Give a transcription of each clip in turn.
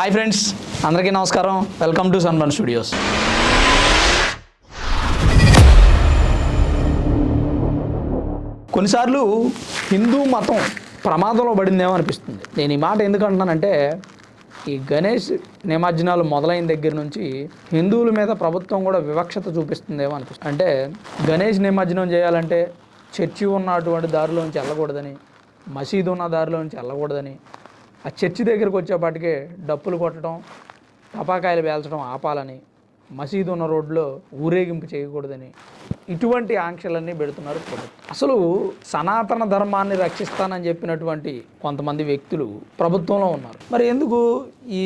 Hi friends అందరికీ నమస్కారం. Welcome to సన్బన్ studios కొన్నిసార్లు హిందూ మతం ప్రమాదంలో పడిందేమో అనిపిస్తుంది. నేను ఈ మాట ఎందుకు అంటున్నానంటే ఈ గణేష్ నిమజ్జనాలు మొదలైన దగ్గర నుంచి హిందువుల మీద ప్రభుత్వం కూడా వివక్షత చూపిస్తుందేమో అనిపిస్తుంది. అంటే గణేష్ నిమజ్జనం చేయాలంటే చర్చి ఉన్నటువంటి దారిలోంచి వెళ్ళకూడదని మసీదు ఉన్న దారిలోంచి వెళ్ళకూడదని ఆ చర్చి దగ్గరికి వచ్చేపాటికే డప్పులు కొట్టడం టపాకాయలు వేల్చడం ఆపాలని మసీదు ఉన్న రోడ్లో ఊరేగింపు చేయకూడదని ఇటువంటి ఆంక్షలన్నీ పెడుతున్నారు ప్రభుత్వం. అసలు సనాతన ధర్మాన్ని రక్షిస్తానని చెప్పినటువంటి కొంతమంది వ్యక్తులు ప్రభుత్వంలో ఉన్నారు. మరి ఎందుకు ఈ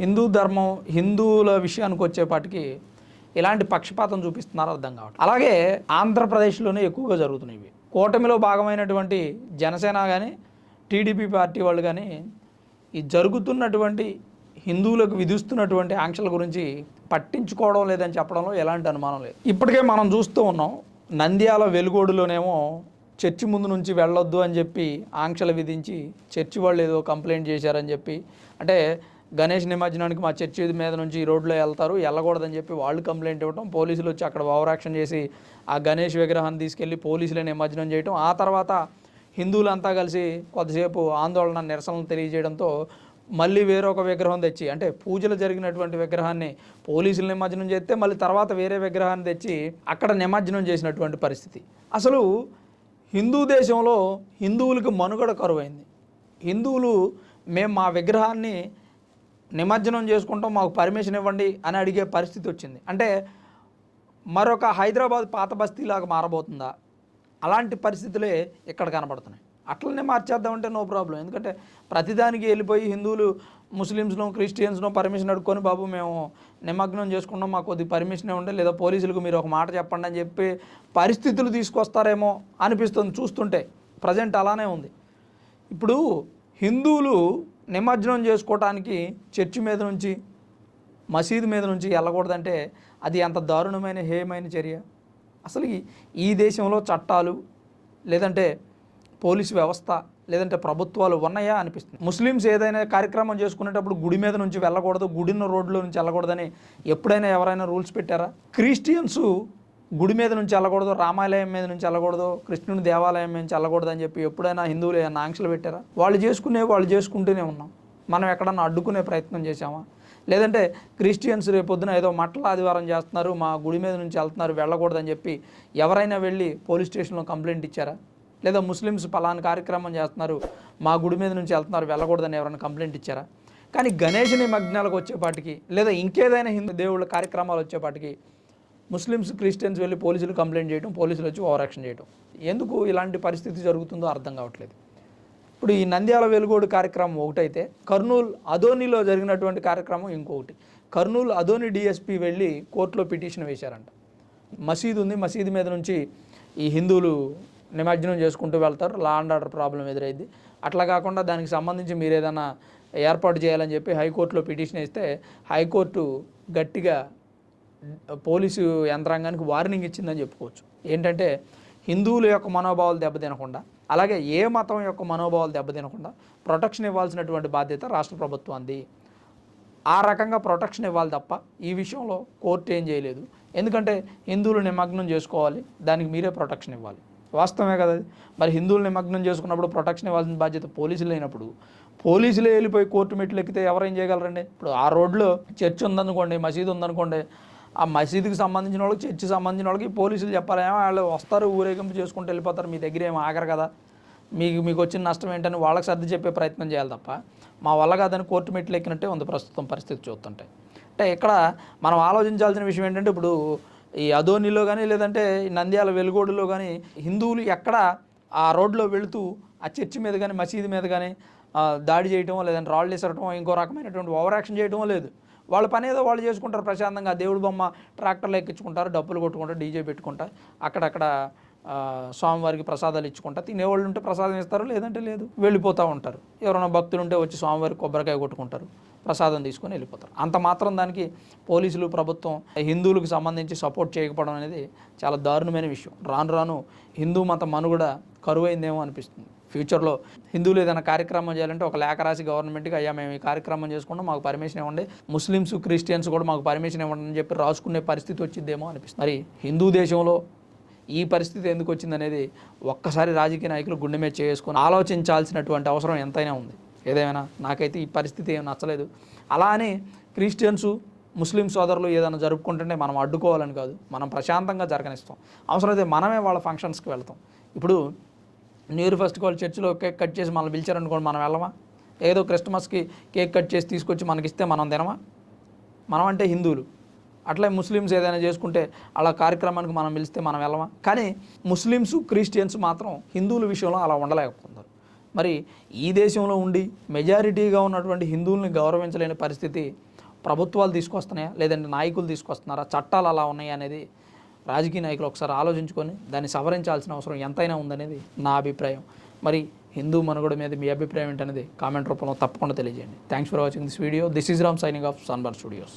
హిందూ ధర్మం హిందువుల విషయానికి వచ్చేపాటికి ఇలాంటి పక్షపాతం చూపిస్తున్నారో అర్థం కావట్లేదు. అలాగే ఆంధ్రప్రదేశ్లోనే ఎక్కువగా జరుగుతున్నాయి ఇవి. కూటమిలో భాగమైనటువంటి జనసేన కానీ టీడీపీ పార్టీ వాళ్ళు కానీ ఈ జరుగుతున్నటువంటి హిందువులకు విధిస్తున్నటువంటి ఆంక్షల గురించి పట్టించుకోవడం లేదని చెప్పడంలో ఎలాంటి అనుమానం లేదు. ఇప్పటికే మనం చూస్తూ ఉన్నాం నంద్యాల వెలుగోడులోనేమో చర్చి ముందు నుంచి వెళ్ళొద్దు అని చెప్పి ఆంక్షలు విధించి చర్చి వాళ్ళు ఏదో కంప్లైంట్ చేశారని చెప్పి అంటే గణేష్ నిమజ్జనానికి మా చర్చి మీద నుంచి రోడ్లో వెళ్తారు వెళ్ళకూడదని చెప్పి వాళ్ళు కంప్లైంట్ ఇవ్వడం పోలీసులు వచ్చి అక్కడ ఓవరాక్షన్ చేసి ఆ గణేష్ విగ్రహాన్ని తీసుకెళ్ళి పోలీసులే నిమజ్జనం చేయటం ఆ తర్వాత హిందువులంతా కలిసి కొద్దిసేపు ఆందోళన నిరసనలు తెలియజేయడంతో మళ్ళీ వేరొక విగ్రహం తెచ్చి అంటే పూజలు జరిగినటువంటి విగ్రహాన్ని పోలీసులు నిమజ్జనం చేస్తే మళ్ళీ తర్వాత వేరే విగ్రహాన్ని తెచ్చి అక్కడ నిమజ్జనం చేసినటువంటి పరిస్థితి. అసలు హిందూ దేశంలో హిందువులకు మనుగడ కరువైంది. హిందువులు మేము మా విగ్రహాన్ని నిమజ్జనం చేసుకుంటాం మాకు పర్మిషన్ ఇవ్వండి అని అడిగే పరిస్థితి వచ్చింది. అంటే మరొక హైదరాబాద్ పాత బస్తీలాగా మారబోతుందా? అలాంటి పరిస్థితులే ఇక్కడ కనబడుతున్నాయి. అట్లనే మార్చేద్దామంటే నో ప్రాబ్లం. ఎందుకంటే ప్రతిదానికి వెళ్ళిపోయి హిందువులు ముస్లిమ్స్ను క్రిస్టియన్స్ను పర్మిషన్ అడుక్కొని బాబు మేము నిమగ్నం చేసుకున్నాం మాకు కొద్ది పర్మిషన్ ఉండే లేదా పోలీసులకు మీరు ఒక మాట చెప్పండి అని చెప్పి పరిస్థితులు తీసుకొస్తారేమో అనిపిస్తుంది చూస్తుంటే. ప్రజెంట్ అలానే ఉంది. ఇప్పుడు హిందువులు నిమజ్జనం చేసుకోవటానికి చర్చి మీద నుంచి మసీదు మీద నుంచి వెళ్ళకూడదంటే అది ఎంత దారుణమైన హేయమైన చర్య. అసలు ఈ- దేశంలో చట్టాలు లేదంటే పోలీసు వ్యవస్థ లేదంటే ప్రభుత్వాలు ఉన్నాయా అనిపిస్తుంది. ముస్లిమ్స్ ఏదైనా కార్యక్రమం చేసుకునేటప్పుడు గుడి మీద నుంచి వెళ్ళకూడదు గుడిన రోడ్లో నుంచి వెళ్ళకూడదని ఎప్పుడైనా ఎవరైనా రూల్స్ పెట్టారా? క్రిస్టియన్స్ గుడి మీద నుంచి వెళ్ళకూడదు రామాలయం మీద నుంచి వెళ్ళకూడదు కృష్ణుని దేవాలయం మీద నుంచి వెళ్ళకూడదు అని చెప్పి ఎప్పుడైనా హిందువులు ఏమైనా ఆంక్షలు పెట్టారా? వాళ్ళు చేసుకునే వాళ్ళు చేసుకుంటూనే ఉన్నాం. మనం ఎక్కడన్నా అడ్డుకునే ప్రయత్నం చేశామా? లేదంటే క్రిస్టియన్స్ రేపొద్దున ఏదో మట్ల ఆదివారం చేస్తున్నారు మా గుడి మీద నుంచి వెళ్తున్నారు వెళ్ళకూడదని చెప్పి ఎవరైనా వెళ్ళి పోలీస్ స్టేషన్లో కంప్లైంట్ ఇచ్చారా? లేదా ముస్లిమ్స్ పలానా కార్యక్రమం చేస్తున్నారు మా గుడి మీద నుంచి వెళ్తున్నారు వెళ్ళకూడదని ఎవరైనా కంప్లైంట్ ఇచ్చారా? కానీ గణేష్ నిమగ్నాలకు వచ్చేపాటికి లేదా ఇంకేదైనా హిందూ దేవుళ్ళ కార్యక్రమాలు వచ్చేపాటికి ముస్లిమ్స్ క్రిస్టియన్స్ వెళ్ళి పోలీసులు కంప్లైంట్ చేయడం పోలీసులు వచ్చి ఓవరాక్షన్ చేయడం ఎందుకు ఇలాంటి పరిస్థితి జరుగుతుందో అర్థం కావట్లేదు. ఇప్పుడు ఈ నంద్యాల వెలుగోడు కార్యక్రమం ఒకటైతే కర్నూలు అదోనిలో జరిగినటువంటి కార్యక్రమం ఇంకొకటి. కర్నూలు అదోని డిఎస్పి వెళ్ళి కోర్టులో పిటిషన్ వేశారంట. మసీదు ఉంది మసీదు మీద నుంచి ఈ హిందువులు నిమజ్జనం చేసుకుంటూ వెళ్తారు. లా అండ్ ఆర్డర్ ప్రాబ్లం ఎదురైంది అట్లా కాకుండా దానికి సంబంధించి మీరు ఏదైనా ఏర్పాటు చేయాలని చెప్పి హైకోర్టులో పిటిషన్ వేస్తే హైకోర్టు గట్టిగా పోలీసు యంత్రాంగానికి వార్నింగ్ ఇచ్చిందని చెప్పుకోవచ్చు. ఏంటంటే హిందువుల యొక్క మనోభావాలు దెబ్బతినకుండా అలాగే ఏ మతం యొక్క మనోభావాలు దెబ్బతినకుండా ప్రొటెక్షన్ ఇవ్వాల్సినటువంటి బాధ్యత రాష్ట్ర ప్రభుత్వాన్ని ఆ రకంగా ప్రొటెక్షన్ ఇవ్వాలి తప్ప ఈ విషయంలో కోర్టు ఏం చేయలేదు. ఎందుకంటే హిందువులు నిమగ్నం చేసుకోవాలి దానికి మీరే ప్రొటెక్షన్ ఇవ్వాలి. వాస్తవమే కదా మరి హిందువులు నిమగ్నం చేసుకున్నప్పుడు ప్రొటెక్షన్ ఇవ్వాల్సిన బాధ్యత పోలీసులు అయినప్పుడు పోలీసులే వెళ్ళిపోయి కోర్టు మెట్లు ఎక్కితే ఎవరేం చేయగలరండి? ఇప్పుడు ఆ రోడ్లో చర్చ్ ఉందనుకోండి మసీదు ఉందనుకోండి ఆ మసీదుకి సంబంధించిన వాళ్ళకి చర్చి సంబంధించిన వాళ్ళకి పోలీసులు చెప్పాలేమో వాళ్ళు వస్తారు ఊరేగింపు చేసుకుంటూ వెళ్ళిపోతారు. మీ దగ్గర ఏం ఆగరు కదా. మీకు మీకు వచ్చిన నష్టం ఏంటని వాళ్ళకి సర్ది చెప్పే ప్రయత్నం చేయాలి తప్ప మా వల్ల కాదని కోర్టు మెట్లు ఎక్కినట్టే ఉంది ప్రస్తుతం పరిస్థితి చూస్తుంటే. అంటే ఇక్కడ మనం ఆలోచించాల్సిన విషయం ఏంటంటే ఇప్పుడు ఈ అదోనిలో కానీ లేదంటే నంద్యాల వెలుగోడులో కానీ హిందువులు ఎక్కడ ఆ రోడ్లో వెళుతూ ఆ చర్చి మీద కానీ మసీదు మీద కానీ దాడి చేయటం లేదంటే రాళ్ళు వేసరటం ఇంకో రకమైనటువంటి ఓవర్ యాక్షన్ చేయటం లేదు. వాళ్ళ పని ఏదో వాళ్ళు చేసుకుంటారు ప్రశాంతంగా. దేవుడి బొమ్మ ట్రాక్టర్లు ఎక్కించుకుంటారు డబ్బులు కొట్టుకుంటారు డీజే పెట్టుకుంటారు అక్కడక్కడ స్వామివారికి ప్రసాదాలు ఇచ్చుకుంటా తినేవాళ్ళు ఉంటే ప్రసాదం ఇస్తారు లేదంటే లేదు. వెళ్ళిపోతూ ఉంటారు. ఎవరైనా భక్తులు ఉంటే వచ్చి స్వామివారికి కొబ్బరికాయ కొట్టుకుంటారు ప్రసాదం తీసుకొని వెళ్ళిపోతారు. అంత మాత్రం దానికి పోలీసులు ప్రభుత్వం హిందువులకు సంబంధించి సపోర్ట్ చేయకపోవడం అనేది చాలా దారుణమైన విషయం. రాను రాను హిందూ మత మనుగడ కరువైందేమో అనిపిస్తుంది. ఫ్యూచర్లో హిందువులు ఏదైనా కార్యక్రమం చేయాలంటే ఒక లేఖ రాసి గవర్నమెంట్కి అయ్యా మేము ఈ కార్యక్రమం చేసుకుంటాం మాకు పర్మిషన్ ఇవ్వండి. ముస్లిమ్స్ క్రిస్టియన్స్ కూడా మాకు పర్మిషన్ ఇవ్వండి అని చెప్పి రాసుకునే పరిస్థితి వచ్చిందేమో అనిపిస్తుంది. మరి హిందూ దేశంలో ఈ పరిస్థితి ఎందుకు వచ్చిందనేది ఒక్కసారి రాజకీయ నాయకులు గుండె మీద చేసుకొని ఆలోచించాల్సినటువంటి అవసరం ఎంతైనా ఉంది. ఏదేమైనా నాకైతే ఈ పరిస్థితి ఏం నచ్చలేదు. అలా అని క్రిస్టియన్స్ ముస్లిం సోదరులు ఏదైనా జరుపుకుంటుంటే మనం అడ్డుకోవాలని కాదు మనం ప్రశాంతంగా జరగనిస్తాం. అవసరమైతే మనమే వాళ్ళ ఫంక్షన్స్కి వెళ్తాం. ఇప్పుడు నీరు ఫస్ట్ ఫెస్టివల్ చర్చిలో కేక్ కట్ చేసి మనం పిలిచారనుకోండి మనం వెళ్ళమా? ఏదో క్రిస్టమస్కి కేక్ కట్ చేసి తీసుకొచ్చి మనకిస్తే మనం తినమా? మనం అంటే హిందువులు. అట్లే ముస్లిమ్స్ ఏదైనా చేసుకుంటే అలా కార్యక్రమానికి మనం పిలిస్తే మనం వెళ్ళమా? కానీ ముస్లిమ్స్ క్రిస్టియన్స్ మాత్రం హిందువుల విషయంలో అలా ఉండలేకపోతున్నారు. మరి ఈ దేశంలో ఉండి మెజారిటీగా ఉన్నటువంటి హిందువుల్ని గౌరవించలేని పరిస్థితి ప్రభుత్వాలు తీసుకొస్తున్నాయా? లేదంటే నాయకులు తీసుకొస్తున్నారా? చట్టాలు అలా ఉన్నాయా అనేది రాజకీయ నాయకులు ఒకసారి ఆలోచించుకొని దాన్ని సవరించాల్సిన అవసరం ఎంతైనా ఉందనేది నా అభిప్రాయం. మరి హిందూ మనుగడ మీద మీ అభిప్రాయం ఏంటనేది కామెంట్ రూపంలో తప్పకుండా తెలియజేయండి. Thanks for watching this video this is Ram signing off సన్బర్ studios